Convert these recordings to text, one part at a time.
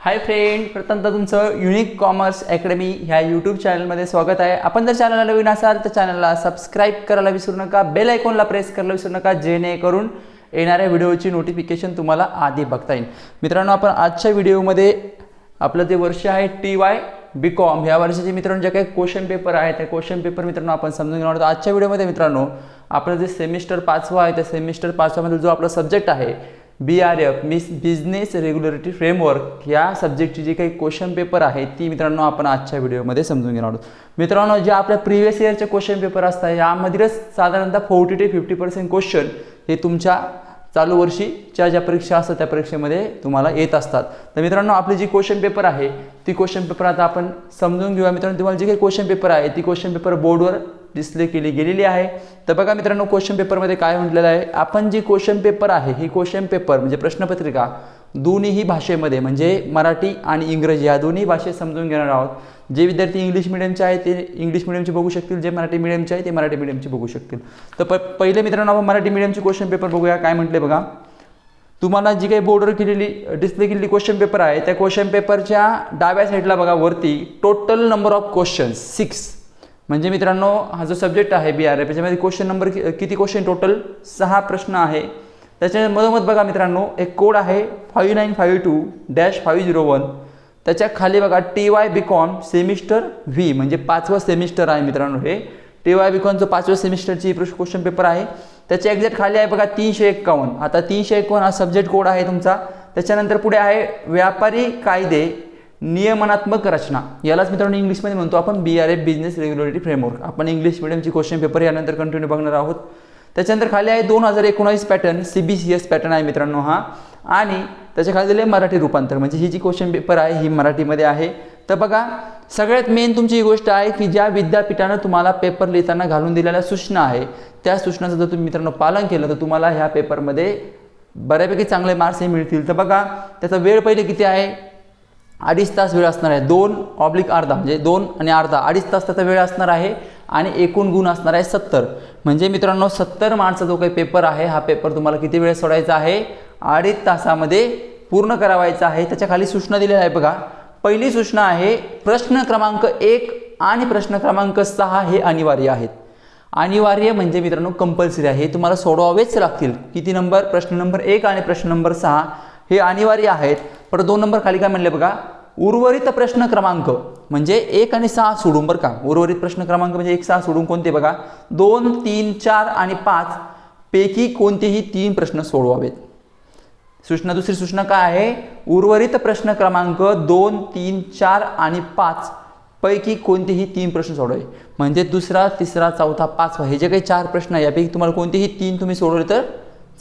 हाय friend प्रथमतः तुमचं unique commerce academy ह्या यूट्यूब चॅनलमध्ये स्वागत आहे. आपण जर चॅनलला नवीन असाल तर चॅनलला सबस्क्राईब करायला विसरू नका. बेल आयकॉनला प्रेस करायला विसरू नका जेणेकरून येणाऱ्या व्हिडिओची नोटिफिकेशन तुम्हाला आधी बघता येईल. मित्रांनो आपण आजच्या व्हिडिओमध्ये आपलं जे वर्ष आहे टी वाय बी कॉम ह्या वर्षाचे मित्रांनो जे काही क्वेश्चन पेपर आहे त्या क्वेश्चन पेपर मित्रांनो आपण समजून घेणार आहोत. आजच्या व्हिडिओमध्ये मित्रांनो आपलं जे सेमिस्टर पाचवा आहे त्या सेमिस्टर पाचवामध्ये जो आपला सब्जेक्ट आहे B R F miss business regulatory framework या सब्जेक्टची जी काही क्वेश्चन पेपर आहे ती मित्रांनो आपण आजच्या व्हिडिओमध्ये समजून घेणार आहोत. मित्रांनो जे आपल्या प्रिव्हियस इयरचे क्वेश्चन पेपर असतात यामधीलच साधारणतः फोर्टी ते फिफ्टी पर्सेंट क्वेश्चन हे तुमच्या चालू वर्षीच्या ज्या परीक्षा असतात त्या परीक्षेमध्ये तुम्हाला येत असतात. तर मित्रांनो आपली जी क्वेश्चन पेपर आहे ती क्वेश्चन पेपर आता आपण समजून घेऊया. मित्रांनो तुम्हाला जे काही क्वेश्चन पेपर आहे ती क्वेश्चन पेपर बोर्डवर डिस्प्ले केली गेलेली आहे. तर बघा मित्रांनो क्वेश्चन पेपरमध्ये काय म्हटलेलं आहे? आपण जी क्वेश्चन पेपर आहे ही क्वेश्चन पेपर म्हणजे प्रश्नपत्रिका दोन्हीही भाषेमध्ये म्हणजे मराठी आणि इंग्रजी या दोन्ही भाषेत समजून घेणार आहोत. जे विद्यार्थी इंग्लिश मिडियमचे आहेत ते इंग्लिश मिडियमचे बघू शकतील. जे मराठी मिडियमचे आहे ते मराठी मिडियमचे बघू शकतील. तर प पहिले मित्रांनो आपण मराठी मिडियमचे क्वेश्चन पेपर बघूया. काय म्हटले बघा? तुम्हाला जी काही बोर्डवर केलेली डिस्प्ले केलेली क्वेश्चन पेपर आहे त्या क्वेश्चन पेपरच्या डाव्या साईडला बघा वरती total number of questions six म्हणजे मित्रांनो हा जो सब्जेक्ट आहे बी आर एफ याच्यामध्ये क्वेश्चन नंबर कि- किती क्वेश्चन टोटल सहा प्रश्न आहे. त्याच्या मधोमध बघा मित्रांनो एक कोड आहे five nine five two dash five zero one त्याच्याखाली बघा T Y B com semester V म्हणजे पाचवं सेमिस्टर आहे मित्रांनो हे. टी वाय बी कॉमचं पाचव्या सेमिस्टरची क्वेश्चन पेपर आहे. त्याच्या एक्झॅक्ट खाली आहे बघा तीनशे एक्कावन्न. आता तीनशे एकावन्न हा सब्जेक्ट कोड आहे तुमचा. त्याच्यानंतर पुढे आहे व्यापारी कायदे. नियमनात्मक रचना. यालाच मित्रांनो इंग्लिशमध्ये म्हणतो आपण B R F business regulatory framework आपण इंग्लिश मिडियमची क्वेश्चन पेपर यानंतर कंटिन्यू बघणार आहोत. त्याच्यानंतर खाली आहे दोन हजार एकोणावीस pattern C B C S pattern आहे मित्रांनो हा. आणि त्याच्याखाली दिले मराठी रूपांतर. म्हणजे ही जी क्वेश्चन पेपर आहे ही मराठीमध्ये आहे. तर बघा सगळ्यात मेन तुमची ही गोष्ट आहे की ज्या विद्यापीठानं तुम्हाला पेपर लिहिताना घालून दिलेल्या सूचना आहे त्या सूचनाचं जर तुम्ही मित्रांनो पालन केलं तर तुम्हाला ह्या पेपरमध्ये बऱ्यापैकी चांगले मार्क्स हे मिळतील. तर बघा त्याचा वेळ पहिले किती आहे? अडीच तास वेळ असणार आहे. दोन ऑब्लिक अर्धा म्हणजे दोन आणि अर्धा. अडीच तास त्याचा वेळ असणार आहे आणि एकूण गुण असणार आहे सत्तर. म्हणजे मित्रांनो सत्तर मार्कचा जो काही पेपर आहे हा पेपर तुम्हाला किती वेळ सोडायचा आहे? अडीच तासामध्ये पूर्ण करावायचा आहे. त्याच्याखाली सूचना दिलेल्या आहे बघा. पहिली सूचना आहे प्रश्न क्रमांक एक आणि प्रश्न क्रमांक सहा हे अनिवार्य आहेत. अनिवार्य म्हणजे मित्रांनो कंपल्सरी आहे. हे तुम्हाला सोडवावेच लागतील. किती नंबर प्रश्न नंबर एक आणि प्रश्न नंबर सहा. हे अनिवार्य आहेत. पण दोन नंबर खाली काय म्हणले बघा? उर्वरित प्रश्न क्रमांक म्हणजे एक आणि सहा सोडून बरं का? उर्वरित प्रश्न क्रमांक म्हणजे एक सहा सोडून कोणते बघा? दोन तीन चार आणि पाच पैकी कोणतेही तीन प्रश्न सोडवावेत. सूचना दुसरी सूचना काय आहे? उर्वरित प्रश्न क्रमांक दोन तीन चार आणि पाच पैकी कोणतेही तीन प्रश्न सोडवावे. म्हणजे दुसरा तिसरा चौथा पाचवा हे जे काही चार प्रश्न आहे यापैकी तुम्हाला कोणतेही तीन तुम्ही सोडवले तर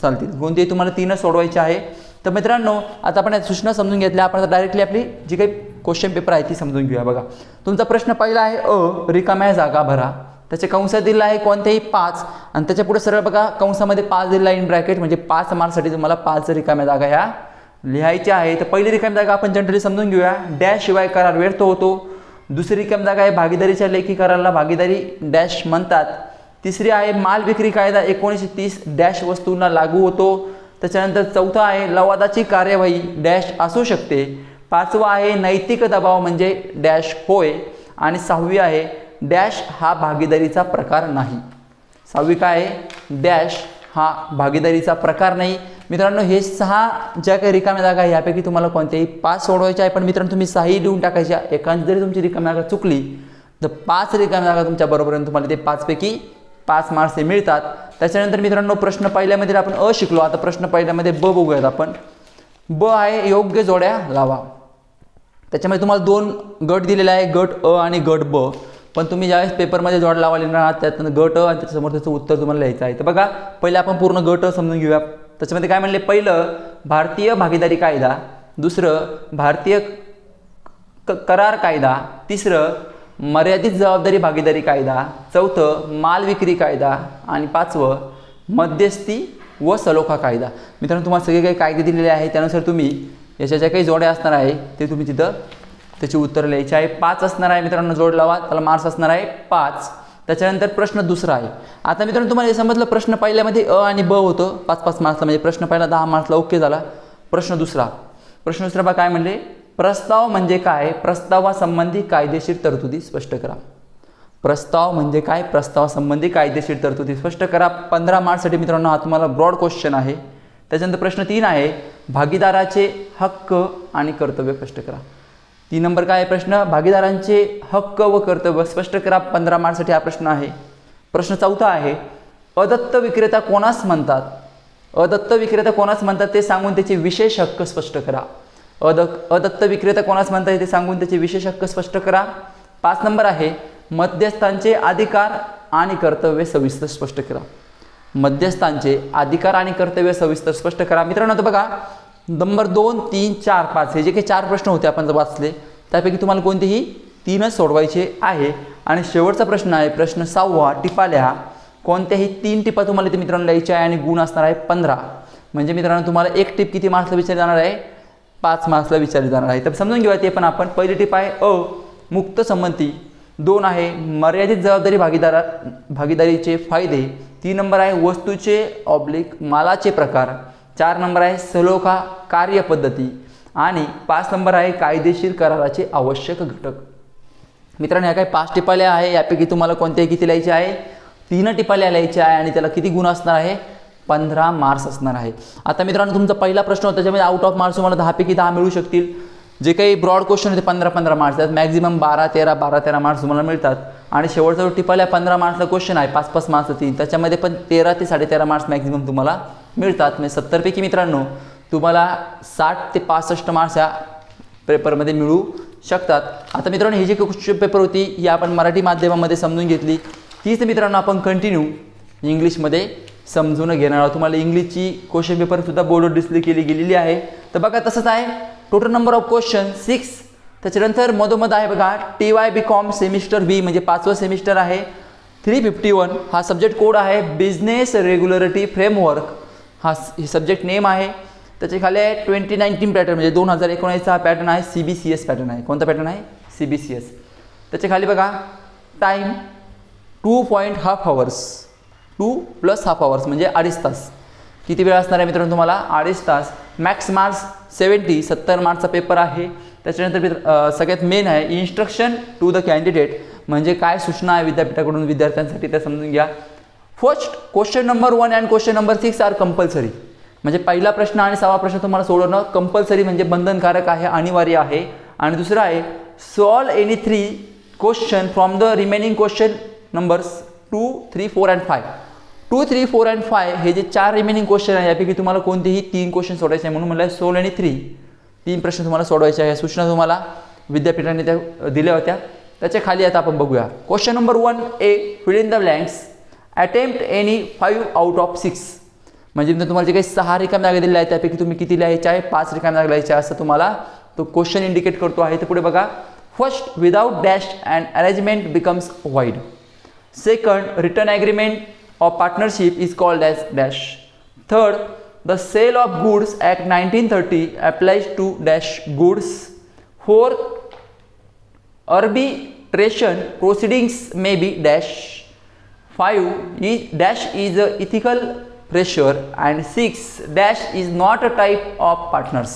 चालतील. कोणतेही तुम्हाला तीनच सोडवायचे आहे तर मित्रांनो आता आपण सूचना समजून घेतल्या. आपण आता डायरेक्टली आपली जी काही क्वेश्चन पेपर आहे ती समजून घेऊया. बघा तुमचा प्रश्न पहिला आहे अ रिकाम्या जागा भरा. त्याच्या कंस दिला आहे कोणत्याही पाच. आणि त्याच्या पुढे सरळ बघा कंसामध्ये पाच दिला इन ब्रॅकेट म्हणजे पाच मार्कसाठी तुम्हाला पाच रिकाम्या जागा ह्या लिहायच्या आहे तर पहिली रिकामी जागा आपण जनरली समजून घेऊया. डॅश शिवाय करार व्यर्थ होतो. दुसरी रिकामी जागा आहे भागीदारीच्या लेखी कराराला भागीदारी डॅश म्हणतात. तिसरी आहे माल विक्री कायदा एकोणीसशे तीस डॅश वस्तूंना लागू होतो. त्याच्यानंतर चौथा आहे लवादाची कार्यवाही डॅश असू शकते. पाचवा आहे नैतिक दबाव म्हणजे डॅश होय. आणि सहावी आहे डॅश हा भागीदारीचा प्रकार नाही. सहावी काय आहे? डॅश हा भागीदारीचा प्रकार नाही. मित्रांनो हे सहा ज्या काही रिकाम्या जागा आहे यापैकी तुम्हाला कोणत्याही पाच सोडवायच्या आहे पण मित्रांनो तुम्ही सहाही लिहून टाकायच्या. एखादी जरी तुमची रिकाम्या जागा चुकली तर पाच रिकाम्या जागा तुमच्या बरोबर तुम्हाला ते पाचपैकी पाच मार्क्स हे मिळतात. त्याच्यानंतर मित्रांनो प्रश्न पहिल्यामध्ये आपण अ शिकलो. आता प्रश्न पहिल्यामध्ये ब बघूयात आपण. ब आहे योग्य जोड्या लावा. त्याच्यामध्ये तुम्हाला दोन गट दिलेले आहे गट अ आणि गट ब. पण तुम्ही ज्यावेळेस पेपरमध्ये जोड लावा लिहिणार आहात त्यातनं गट अ आणि त्याच्यासमोर त्याचं उत्तर तुम्हाला लिहायचं आहे. तर बघा पहिले आपण पूर्ण गट अ समजून घेऊया. त्याच्यामध्ये काय म्हणले? पहिलं भारतीय भागीदारी कायदा. दुसरं भारतीय क करार कायदा. तिसरं मर्यादित जबाबदारी भागीदारी कायदा चौथं माल विक्री कायदा आणि पाचवं मध्यस्थी व सलोखा कायदा. मित्रांनो तुम्हाला सगळे काही कायदे दिलेले आहे त्यानुसार तुम्ही याच्या ज्या काही जोड्या असणार आहे ते तुम्ही तिथं त्याची उत्तर लिहायची आहे. पाच असणार आहे मित्रांनो जोड लावा त्याला मार्क्स असणार आहे पाच. त्याच्यानंतर प्रश्न दुसरा आहे. आता मित्रांनो तुम्हाला हे समजलं प्रश्न पहिल्यामध्ये अ आणि ब होतं. पाच पाच मार्क्सला म्हणजे प्रश्न पहिला दहा मार्क्सला ओके झाला. प्रश्न दुसरा. प्रश्न दुसरा बा काय म्हणले? प्रस्ताव म्हणजे काय? प्रस्तावासंबंधी कायदेशीर तरतुदी स्पष्ट करा. प्रस्ताव म्हणजे काय? प्रस्तावासंबंधी कायदेशीर तरतुदी स्पष्ट करा. पंधरा मार्चसाठी मित्रांनो हा तुम्हाला ब्रॉड क्वेश्चन आहे. त्याच्यानंतर प्रश्न तीन आहे. भागीदाराचे हक्क आणि कर्तव्य स्पष्ट करा. तीन नंबर काय आहे प्रश्न? भागीदारांचे हक्क व कर्तव्य स्पष्ट करा. पंधरा मार्चसाठी हा प्रश्न आहे. प्रश्न चौथा आहे. अदत्त विक्रेता कोणास म्हणतात? अदत्त विक्रेता कोणास म्हणतात ते सांगून त्याचे विशेष हक्क स्पष्ट करा. अद अदत्त विक्रेता कोणास म्हणता येते सांगून त्याचे विशेष हक्क स्पष्ट करा. पाच नंबर आहे मध्यस्थांचे अधिकार आणि कर्तव्य सविस्तर स्पष्ट करा. मध्यस्थांचे अधिकार आणि कर्तव्य सविस्तर स्पष्ट करा. मित्रांनो आता बघा नंबर दोन तीन चार पाच हे जे काही चार प्रश्न होते आपण जर वाचले त्यापैकी तुम्हाला कोणतेही तीनच सोडवायचे आहे. आणि शेवटचा प्रश्न आहे प्रश्न सहावा टिपाल्या. कोणत्याही तीन टिपा तुम्हाला ते मित्रांनो लिहायच्या आहे आणि गुण असणार आहे पंधरा. म्हणजे मित्रांनो तुम्हाला एक टिप किती मार्क्सला विचारली जाणार आहे? पाच मार्क्सला विचारली जाणार आहे. तर समजून घेऊया ते पण आपण. पहिली टिप आहे अ मुक्त संमती. दोन आहे मर्यादित जबाबदारी भागीदारा भागीदारीचे फायदे. तीन नंबर आहे वस्तूचे ऑब्लिक मालाचे प्रकार. चार नंबर आहे सलोखा कार्यपद्धती आणि पाच नंबर आहे कायदेशीर कराराचे आवश्यक घटक. मित्रांनो ह्या काही पाच टिपाल्या आहे. यापैकी तुम्हाला कोणत्याही किती लिहायचे आहे? तीन टिपाल्या लिहायच्या आहे आणि त्याला किती गुण असणार आहे? पंधरा मार्क्स असणार आहे. आता मित्रांनो तुमचा पहिला प्रश्न होता त्याच्यामध्ये आउट ऑफ मार्क्स तुम्हाला दहापैकी दहा मिळू शकतील. जे काही ब्रॉड क्वेश्चन होते पंधरा पंधरा मार्क्स आहेत मॅक्झिमम बारा तेरा बारा तेरा मार्क्स तुम्हाला मिळतात. आणि शेवटचा जो टिपाल्या पंधरा मार्क्सला क्वेश्चन आहे पाच पाच मार्क्स तीन त्याच्यामध्ये पण तेरा ते साडेतेरा मार्क्स मॅक्झिमम तुम्हाला मिळतात. म्हणजे सत्तरपैकी मित्रांनो तुम्हाला साठ ते पासष्ट मार्क्स या पेपरमध्ये मिळू शकतात. आता मित्रांनो ही जी क्वेश्चन पेपर होती ही आपण मराठी माध्यमामध्ये समजून घेतली. तीच मित्रांनो आपण कंटिन्यू इंग्लिशमध्ये समजून घेणार आहोत. तुम्हाला इंग्लिशची क्वेश्चन पेपरसुद्धा बोर्डवर डिस्प्ले केली गेलेली आहे. तर बघा तसंच आहे. Total number of question six त्याच्यानंतर मधोमध आहे बघा T Y B com semester B म्हणजे पाचवं सेमिस्टर आहे. थ्री फिफ्टी वन हा सब्जेक्ट कोड आहे. बिझनेस रेग्युलरिटी फ्रेमवर्क हा सब्जेक्ट नेम आहे. त्याच्याखाली आहे ट्वेंटी नाईन्टीन पॅटर्न म्हणजे दोन हजार एकोणीसचा हा पॅटर्न आहे. C B C S pattern आहे. कोणता पॅटर्न आहे? सी बी सी एस त्याच्याखाली बघा time two point half hours two plus half hours म्हणजे अडीच तास. किती वेळ असणार आहे मित्रांनो तुम्हाला? अडीच तास. मॅक्स मार्क्स सेवन्टी सत्तर मार्क्सचा पेपर आहे. त्याच्यानंतर मित्र सगळ्यात मेन आहे इन्स्ट्रक्शन टू द कॅन्डिडेट म्हणजे काय सूचना आहे विद्यापीठाकडून विद्यार्थ्यांसाठी ते समजून घ्या. First question number one and question number six are compulsory म्हणजे पहिला प्रश्न आणि सहावा प्रश्न तुम्हाला सोडवणं कंपल्सरी म्हणजे बंधनकारक आहे अनिवार्य आहे. आणि दुसरं आहे solve any three question from the remaining question numbers two three four and five two three four and five हे जे चार रिमेनिंग क्वेश्चन आहे यापैकी तुम्हाला कोणतेही तीन क्वेश्चन सोडायचे आहे म्हणून म्हणलं सोल आणि थ्री तीन प्रश्न तुम्हाला सोडवायचे आहे या सूचना तुम्हाला विद्यापीठाने त्या दिल्या होत्या. त्याच्याखाली आता आपण बघूया. Question number one A fill in the blanks attempt any five out of six म्हणजे मी तुम्हाला जे काही सहा रिकाम जागा दिलेल्या आहेत त्यापैकी तुम्ही किती लिहायचे आहे? पाच रिकाम जागा लिहायच्या आहे असं तुम्हाला तो क्वेश्चन इंडिकेट करतो आहे. तर पुढे बघा. First without dash and arrangement becomes void second written agreement of partnership is called as dash. Third, the sale of goods act 1930 applies to dash goods. Fourth, arbitration proceedings may be dash. Five is dash is a ethical pressure and six dash is not a type of partners.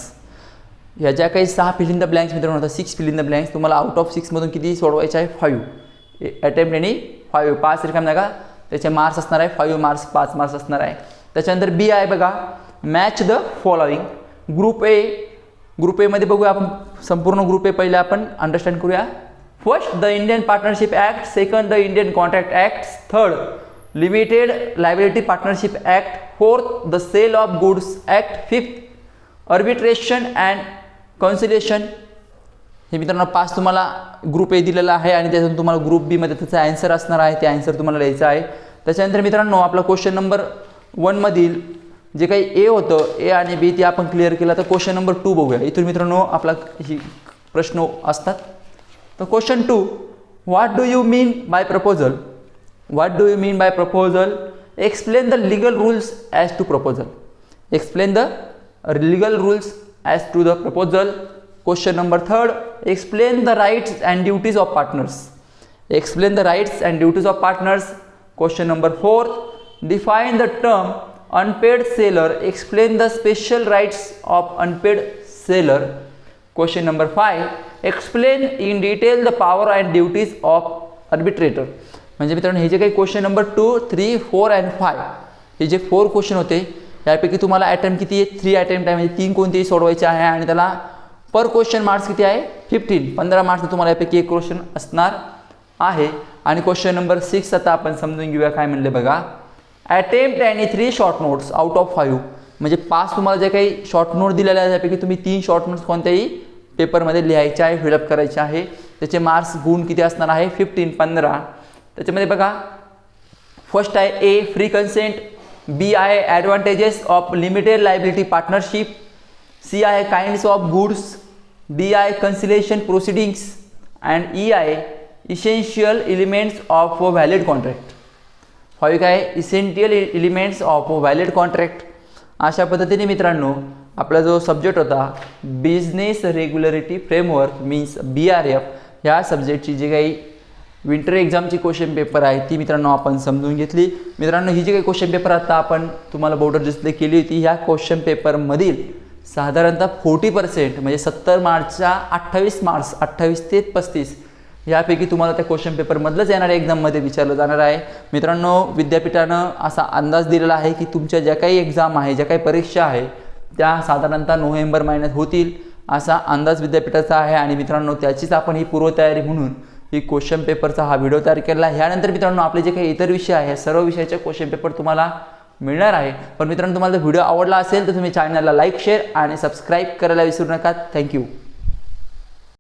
ह्या ज्या काही सहा fill in the blanks मित्रांनो होता six fill in the blanks तुम्हाला out of सिक्समधून किती सोडवायचे आहे फाईव्ह अटेम्प्ट आणि फाईव्ह पाच रिकाम जागा त्याचे मार्क्स असणार आहे फाईव्ह मार्क्स पाच मार्क्स असणार आहे. त्याच्यानंतर बी आहे बघा match the following group A group एमध्ये बघूया आपण संपूर्ण ग्रुप ए पहिले आपण अंडरस्टँड करूया. First the Indian partnership act second the Indian contract act third limited liability partnership act fourth the sale of goods act fifth arbitration and conciliation हे मित्रांनो पाच तुम्हाला ग्रुप ए दिलेला आहे आणि त्यातून तुम्हाला ग्रुप बीमध्ये त्याचा ॲन्सर असणार आहे. ते ॲन्सर तुम्हाला लिहायचं आहे. त्याच्यानंतर मित्रांनो आपला क्वेश्चन नंबर वनमधील जे काही ए होतं ए आणि बी ते आपण क्लिअर केलं तर क्वेश्चन नंबर टू बघूया. इथून मित्रांनो आपला ही प्रश्न असतात. तर question two what do you mean by proposal what do you mean by proposal explain the legal rules as to proposal explain the legal rules as to the proposal question number third explain the rights and duties of partners explain the rights and duties of partners Question number four, define the term unpaid seller. Explain the special rights of unpaid seller. Question number five explain in detail the power and duties of arbitrator म्हणजे मित्रांनो हे जे काही question number two three four and five हे जे four question होते यापैकी तुम्हाला अटेम्प्ट किती आहे? थ्री अटेम्प्ट आहे. म्हणजे तीन कोणतेही सोडवायचे आहे आणि त्याला पर क्वेश्चन मार्क्स किती आहे? फिफ्टीन पंधरा मार्क्स तुम्हाला यापैकी एक क्वेश्चन असणार. आहे. आणि क्वेश्चन नंबर सिक्स आता आपण समजून घेऊया काय म्हणले बघा. अटेम्प्ट आणि three short notes out of five म्हणजे पाच तुम्हाला जे काही शॉर्ट नोट दिलेले आहे त्यापैकी तुम्ही तीन शॉर्ट नोट्स कोणत्याही पेपरमध्ये लिहायचे आहे फिलअप करायचे आहे. त्याचे मार्क्स गुण किती असणार आहे? फिफ्टीन पंधरा. त्याच्यामध्ये बघा. फर्स्ट आहे ए फ्री कन्सेंट बी आहे advantages of limited liability partnership C आहे काइंड्स ऑफ गुड्स डी आहे कन्सिलेशन प्रोसिडिंग्स अँड ई आहे essential elements of valid contract five काय? Essential elements of valid contract अशा पद्धतीने मित्रांनो आपला जो सब्जेक्ट होता business regularity framework means B R F ह्या सब्जेक्टची जी काही विंटर एक्झामची क्वेश्चन पेपर आहे ती मित्रांनो आपण समजून घेतली. मित्रांनो ही जी काही क्वेश्चन पेपर आता आपण तुम्हाला बोर्डर डिस्प्ले केली होती ह्या क्वेश्चन पेपरमधील साधारणतः फोर्टी पर्सेंट म्हणजे सत्तर मार्चच्या अठ्ठावीस मार्च अठ्ठावीस ते पस्तीस यापैकी तुम्हाला त्या क्वेश्चन पेपरमधलंच येणाऱ्या एक्झाममध्ये विचारलं जाणार आहे. मित्रांनो विद्यापीठानं असा अंदाज दिलेला आहे की तुमच्या ज्या काही एक्झाम आहे ज्या काही परीक्षा आहे त्या साधारणतः नोव्हेंबर महिन्यात होतील असा अंदाज विद्यापीठाचा आहे. आणि मित्रांनो त्याचीच आपण ही पूर्वतयारी म्हणून ही क्वेश्चन पेपरचा हा व्हिडिओ तयार केला आहे. ह्यानंतर मित्रांनो आपले जे काही इतर विषय आहे सर्व विषयाचे क्वेश्चन पेपर तुम्हाला मिळणार आहे. पण मित्रांनो तुम्हाला व्हिडिओ आवडला असेल तर तुम्ही चॅनलला लाईक शेअर आणि सबस्क्राईब करायला विसरू नका. थँक्यू